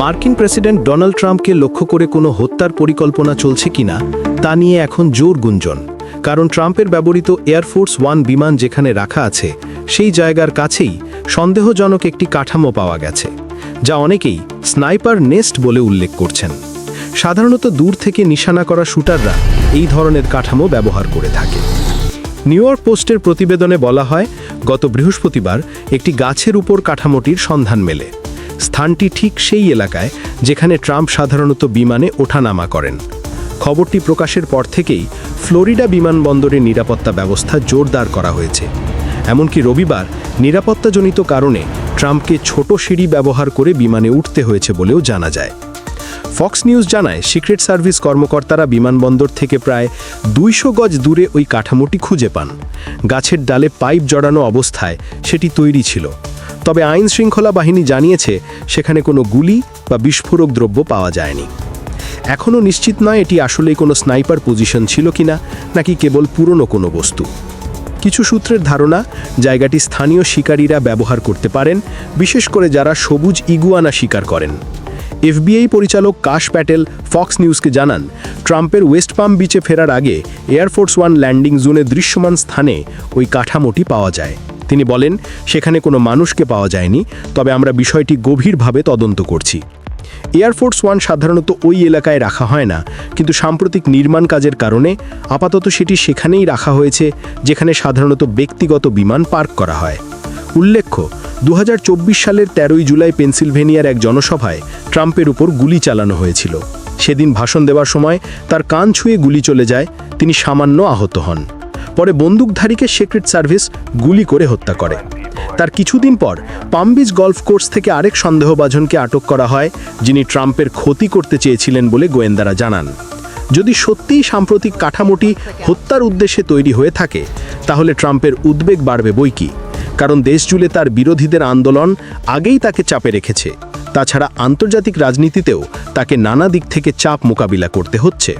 মার্কিন president Donald ট্রাম্পকে লক্ষ্য করে কোনো হত্যার পরিকল্পনা চলছে কিনা, তা নিয়ে এখন জোর গুঞ্জন। কারণ ট্রাম্পের ব্যবহৃত এয়ারফোর্স ওয়ান বিমান যেখানে রাখা আছে, সেই জায়গার কাছেই সন্দেহজনক একটি কাঠামো পাওয়া গেছে, যা অনেকেই স্নাইপার নেস্ট বলে উল্লেখ করছেন। সাধারণত দূর থেকে নিশানা করা শুটাররা এই ধরনের কাঠামো ব্যবহার করে থাকে। নিউ ইয়র্ক পোস্টের প্রতিবেদনে বলা হয়, গত বৃহস্পতিবার একটি গাছের উপর কাঠামোটির সন্ধান মেলে। স্থানটি ঠিক সেই এলাকায় যেখানে ট্রাম্প সাধারণত বিমানে ওঠানামা করেন। খবরটি প্রকাশের পর থেকেই ফ্লোরিডা বিমানবন্দরের নিরাপত্তা ব্যবস্থা জোরদার করা হয়েছে। এমনকি রবিবার নিরাপত্তাজনিত কারণে ট্রাম্পকে ছোট সিঁড়ি ব্যবহার করে বিমানে উঠতে হয়েছে বলেও জানা যায়। ফক্স নিউজ জানায়, সিক্রেট সার্ভিস কর্মকর্তারা বিমানবন্দর থেকে প্রায় দুইশো গজ দূরে ওই কাঠামোটি খুঁজে পান। গাছের ডালে পাইপ জড়ানো অবস্থায় সেটি তৈরি ছিল। তবে আইন শৃঙ্খলা বাহিনী জানিয়েছে সেখানে কোনো গুলি বা বিস্ফোরক দ্রব্য পাওয়া যায়নি। এখনও নিশ্চিত নয় এটি আসলেই কোনো স্নাইপার পজিশন ছিল কিনা, নাকি কেবল পুরনো কোনো বস্তু। কিছু সূত্রের ধারণা, জায়গাটি স্থানীয় শিকারীরা ব্যবহার করতে পারেন, বিশেষ করে যারা সবুজ ইগুয়ানা শিকার করেন। এফবিআই পরিচালক কাশ প্যাটেল ফক্স নিউজকে জানান, ট্রাম্পের ওয়েস্ট পাম বিচে ফেরার আগে এয়ারফোর্স ওয়ান ল্যান্ডিং জোনে দৃশ্যমান স্থানে ওই কাঠামোটি পাওয়া যায়। তিনি বলেন, সেখানে কোনো মানুষকে পাওয়া যায়নি, তবে আমরা বিষয়টি গভীরভাবে তদন্ত করছি। এয়ারফোর্স ওয়ান সাধারণত ওই এলাকায় রাখা হয় না, কিন্তু সাম্প্রতিক নির্মাণ কাজের কারণে আপাতত সেটি সেখানেই রাখা হয়েছে, যেখানে সাধারণত ব্যক্তিগত বিমান পার্ক করা হয়। উল্লেখ্য দু হাজার চব্বিশ সালের তেরোই জুলাই পেনসিলভেনিয়ার এক জনসভায় ট্রাম্পের উপর গুলি চালানো হয়েছিল। সেদিন ভাষণ দেওয়ার সময় তার কান ছুঁয়ে গুলি চলে যায়, তিনি সামান্য আহত হন। পরে বন্দুকধারীকে সিক্রেট সার্ভিস গুলি করে হত্যা করে। তার কিছুদিন পর পামবিচ গলফ কোর্স থেকে আরেক সন্দেহভাজনকে আটক করা হয়, যিনি ট্রাম্পের ক্ষতি করতে চেয়েছিলেন বলে গোয়েন্দারা জানান। যদি সত্যিই সাম্প্রতিক কাঠামোটি হত্যার উদ্দেশ্যে তৈরি হয়ে থাকে, তাহলে ট্রাম্পের উদ্বেগ বাড়বে বই কি? কারণ দেশ জুড়ে তার বিরোধীদের আন্দোলন আগেই তাকে চাপে রেখেছে। তাছাড়া আন্তর্জাতিক রাজনীতিতেও তাকে নানা দিক থেকে চাপ মোকাবিলা করতে হচ্ছে।